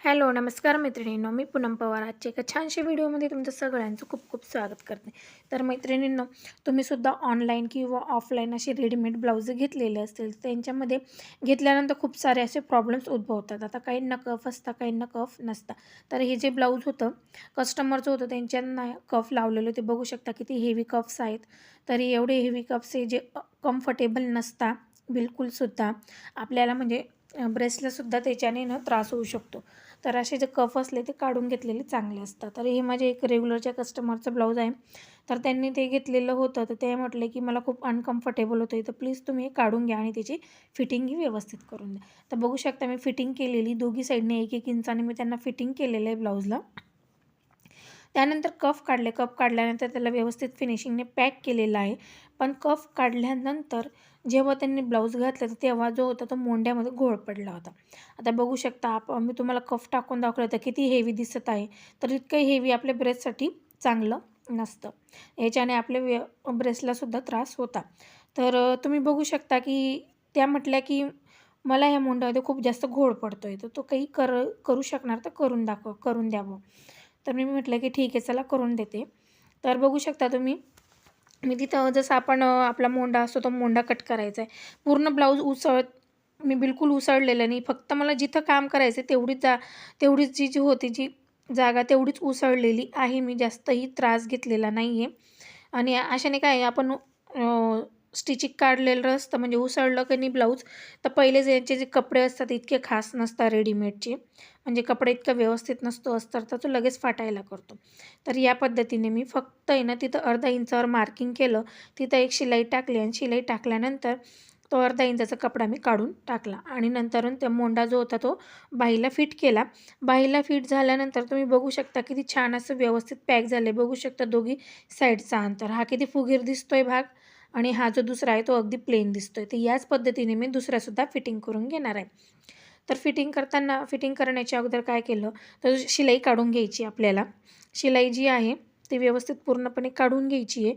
Hello नमस्कार मैत्रिणींनो मी पूनम पवार. आजच्या एका छानशा व्हिडिओमध्ये तुमचं सगळ्यांचं खूप खूप स्वागत करते. तर मैत्रिणींनो तुम्हीसुद्धा ऑनलाईन किंवा ऑफलाईन असे रेडीमेड ब्लाऊज घेतलेले असतील त्यांच्यामध्ये घेतल्यानंतर खूप सारे असे प्रॉब्लेम्स उद्भवतात. आता काहींना कफ असता काहींना कफ नसता. तर हे जे ब्लाऊज होतं कस्टमरचं होतं त्यांच्यांना कफ लावलेले ते बघू शकता किती हेवी कफ्स आहेत. तरी एवढे हेवी कफ्स हे जे कम्फर्टेबल नसता बिलकुलसुद्धा आपल्याला म्हणजे ब्रेसलासुद्धा त्याच्याने ना त्रास होऊ शकतो. तर असे जे कफ असले ते काढून घेतलेले चांगले असतात. तर हे माझे एक रेग्युलरच्या कस्टमरचं ब्लाऊज आहे. तर त्यांनी ते घेतलेलं होतं. तर ते म्हटले की मला खूप अनकम्फर्टेबल होतं तर प्लीज तुम्ही हे काढून घ्या आणि त्याची फिटिंगही व्यवस्थित करून द्या. तर बघू शकता मी फिटिंग केलेली. दोघी साईडने एक एक इंचाने मी त्यांना फिटिंग केलेलं आहे ब्लाऊजला त्यानंतर कफ काढले. कफ काढल्यानंतर त्याला व्यवस्थित फिनिशिंगने पॅक केलेलं आहे. पण कफ काढल्यानंतर जेव्हा त्यांनी ब्लाऊज घातलं तर तेव्हा जो होता तो मोंड्यामध्ये घोळ पडला होता. आता बघू शकता आप मी तुम्हाला कफ टाकून दाखवलं होतं किती हेवी दिसत आहे. तर इतकं हेवी आपल्या ब्रेससाठी चांगलं नसतं. याच्याने आपल्या व्य ब्रेसलासुद्धा त्रास होता. तर तुम्ही बघू शकता की त्या म्हटल्या की मला ह्या मोंड्यामध्ये खूप जास्त घोळ पडतो आहे तर तो काही कर करू शकणार तर करून दाखव करून द्यावं. तर मी म्हटलं की ठीक आहे चला करून देते. तर बघू शकता तुम्ही मी तिथं जसं आपण आपला मोंडा असतो तो मोंडा कट करायचा आहे पूर्ण ब्लाऊज उसळत मी बिलकुल उसळलेलं नाही. फक्त मला जिथं काम करायचं तेवढीच जा तेवढीच जी जी होती जी जागा तेवढीच उसळलेली आहे. मी जास्तही त्रास घेतलेला नाही आहे आणि अशाने काय आपण स्टिचिंग काढलेलं असतं म्हणजे उसळलं की नाही ब्लाऊज तर पहिलेच यांचे जे कपडे असतात इतके खास नसतात रेडीमेडचे म्हणजे कपडे इतका व्यवस्थित नसतो असतात तर तो लगेच फाटायला करतो. तर या पद्धतीने मी फक्त आहे ना तिथं अर्धा इंचावर मार्किंग केलं तिथं एक शिलाई टाकली आणि शिलाई टाकल्यानंतर तो अर्धा इंचाचा कपडा मी काढून टाकला. आणि नंतरून त्या मोंडा जो होता तो बाईला फिट केला. बाईला फिट झाल्यानंतर तुम्ही बघू शकता किती छान असं व्यवस्थित पॅक झाले बघू शकता दोघी साईडचा अंतर. हा किती फुगीर दिसतोय भाग. आणि हा जो दुसरा आहे तो अगदी प्लेन दिसतो आहे तर याच पद्धतीने मी दुसऱ्यासुद्धा फिटिंग करून घेणार आहे. तर फिटिंग करताना फिटिंग करण्याच्या अगोदर काय केलं? तर शिलाई काढून घ्यायची आपल्याला. शिलाई जी आहे ती व्यवस्थित पूर्णपणे काढून घ्यायची आहे.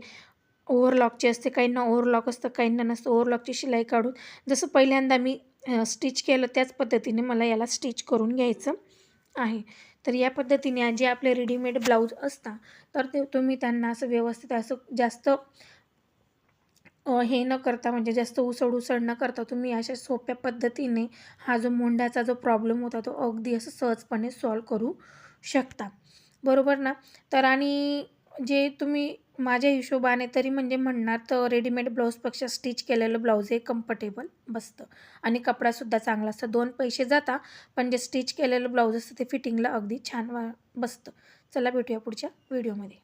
ओव्हरलॉकची असते काहींना ओव्हरलॉक असतं काहींना नसतं. ओव्हरलॉकची शिलाई काढून जसं पहिल्यांदा मी स्टिच केलं त्याच पद्धतीने मला याला स्टिच करून घ्यायचं आहे. तर या पद्धतीने जे आपले रेडीमेड ब्लाऊज असतात तर ते तुम्ही त्यांना असं व्यवस्थित असं जास्त हे न करता म्हणजे जास्त उसळ उसळ न करता तुम्ही अशा सोप्या पद्धतीने हा जो मोंड्याचा जो प्रॉब्लेम होता तो अगदी असं सहजपणे सॉल्व करू शकता. बरोबर ना? तर आणि जे तुम्ही माझ्या हिशोबाने तरी म्हणजे म्हणणार तर रेडीमेड ब्लाऊजपेक्षा स्टिच केलेलं ब्लाऊज हे कम्फर्टेबल बसतं. आणि कपडासुद्धा चांगला असतं. दोन पैसे जाता पण जे स्टिच केलेलं ब्लाऊज असतं ते फिटिंगला अगदी छान वा बसतं. चला भेटूया पुढच्या व्हिडिओमध्ये